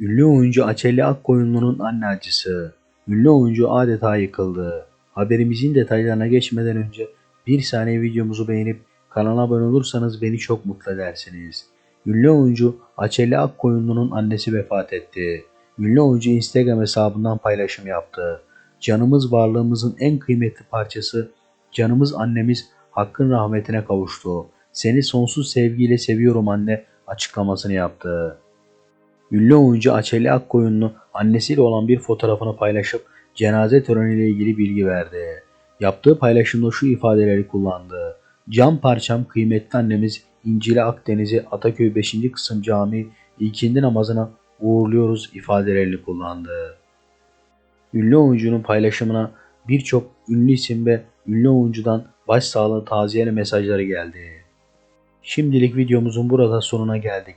Ünlü oyuncu Açeli Akkoyunlu'nun anne acısı. Ünlü oyuncu adeta yıkıldı. Haberimizin detaylarına geçmeden önce bir saniye videomuzu beğenip kanala abone olursanız beni çok mutlu edersiniz. Ünlü oyuncu Açeli Akkoyunlu'nun annesi vefat etti. Ünlü oyuncu Instagram hesabından paylaşım yaptı. Canımız varlığımızın en kıymetli parçası, canımız annemiz hakkın rahmetine kavuştu. Seni sonsuz sevgiyle seviyorum anne açıklamasını yaptı. Ünlü oyuncu Açeli Akkoyunlu annesiyle olan bir fotoğrafını paylaşıp cenaze töreniyle ilgili bilgi verdi. Yaptığı paylaşımda şu ifadeleri kullandı. Cam parçam kıymetli annemiz İncil'i Akdeniz'i Ataköy 5. Kısım Camii ilkindi namazına uğurluyoruz ifadelerini kullandı. Ünlü oyuncunun paylaşımına birçok ünlü isim ve ünlü oyuncudan başsağlığı taziyeli mesajları geldi. Şimdilik videomuzun burada sonuna geldik.